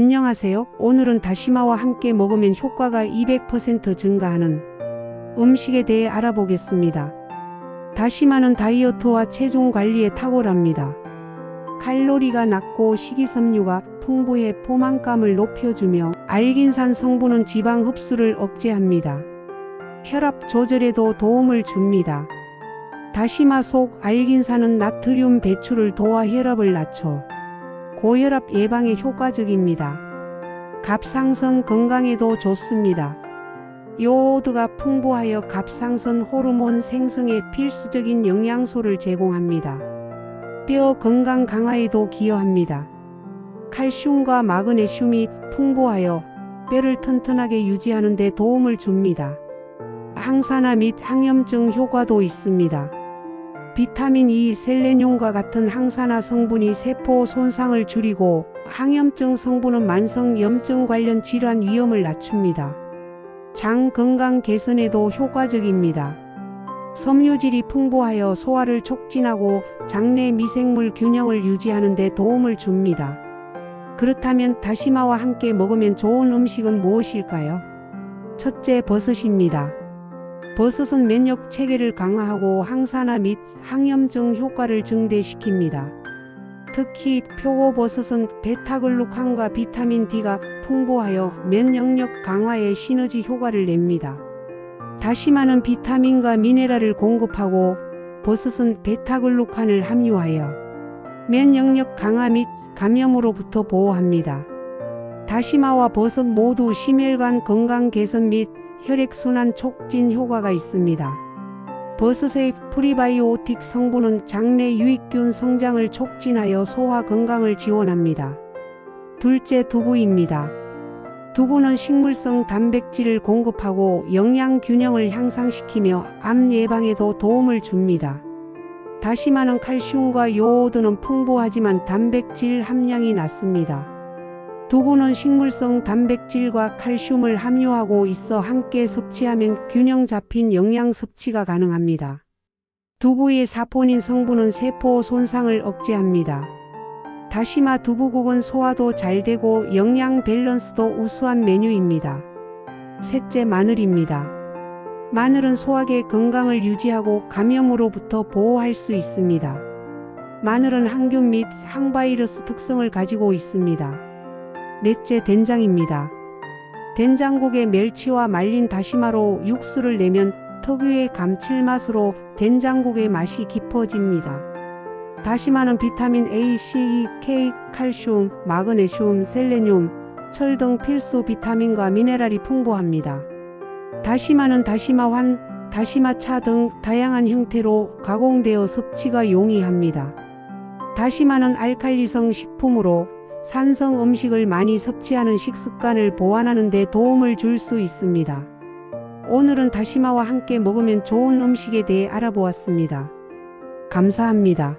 안녕하세요. 오늘은 다시마와 함께 먹으면 효과가 200% 증가하는 음식에 대해 알아보겠습니다. 다시마는 다이어트와 체중 관리에 탁월합니다. 칼로리가 낮고 식이섬유가 풍부해 포만감을 높여주며 알긴산 성분은 지방 흡수를 억제합니다. 혈압 조절에도 도움을 줍니다. 다시마 속 알긴산은 나트륨 배출을 도와 혈압을 낮춰 고혈압 예방에 효과적입니다. 갑상선 건강에도 좋습니다. 요오드가 풍부하여 갑상선 호르몬 생성에 필수적인 영양소를 제공합니다. 뼈 건강 강화에도 기여합니다. 칼슘과 마그네슘이 풍부하여 뼈를 튼튼하게 유지하는 데 도움을 줍니다. 항산화 및 항염증 효과도 있습니다. 비타민 E, 셀레늄과 같은 항산화 성분이 세포 손상을 줄이고 항염증 성분은 만성 염증 관련 질환 위험을 낮춥니다. 장 건강 개선에도 효과적입니다. 섬유질이 풍부하여 소화를 촉진하고 장내 미생물 균형을 유지하는 데 도움을 줍니다. 그렇다면 다시마와 함께 먹으면 좋은 음식은 무엇일까요? 첫째, 버섯입니다. 버섯은 면역 체계를 강화하고 항산화 및 항염증 효과를 증대시킵니다. 특히 표고버섯은 베타글루칸과 비타민 D가 풍부하여 면역력 강화에 시너지 효과를 냅니다. 다시마는 비타민과 미네랄을 공급하고 버섯은 베타글루칸을 함유하여 면역력 강화 및 감염으로부터 보호합니다. 다시마와 버섯 모두 심혈관 건강 개선 및 혈액순환 촉진 효과가 있습니다. 버섯의 프리바이오틱 성분은 장내 유익균 성장을 촉진하여 소화 건강을 지원합니다. 둘째 두부입니다. 두부는 식물성 단백질을 공급하고 영양 균형을 향상시키며 암 예방에도 도움을 줍니다. 다시마는 칼슘과 요오드는 풍부하지만 단백질 함량이 낮습니다. 두부는 식물성 단백질과 칼슘을 함유하고 있어 함께 섭취하면 균형 잡힌 영양 섭취가 가능합니다. 두부의 사포닌 성분은 세포 손상을 억제합니다. 다시마 두부국은 소화도 잘 되고 영양 밸런스도 우수한 메뉴입니다. 셋째 마늘입니다. 마늘은 소화계 건강을 유지하고 감염으로부터 보호할 수 있습니다. 마늘은 항균 및 항바이러스 특성을 가지고 있습니다. 넷째 된장입니다. 된장국에 멸치와 말린 다시마로 육수를 내면 특유의 감칠맛으로 된장국의 맛이 깊어집니다. 다시마는 비타민 A, C, E, K, 칼슘, 마그네슘, 셀레늄, 철 등 필수 비타민과 미네랄이 풍부합니다. 다시마는 다시마환, 다시마차 등 다양한 형태로 가공되어 섭취가 용이합니다. 다시마는 알칼리성 식품으로 산성 음식을 많이 섭취하는 식습관을 보완하는 데 도움을 줄 수 있습니다. 오늘은 다시마와 함께 먹으면 좋은 음식에 대해 알아보았습니다. 감사합니다.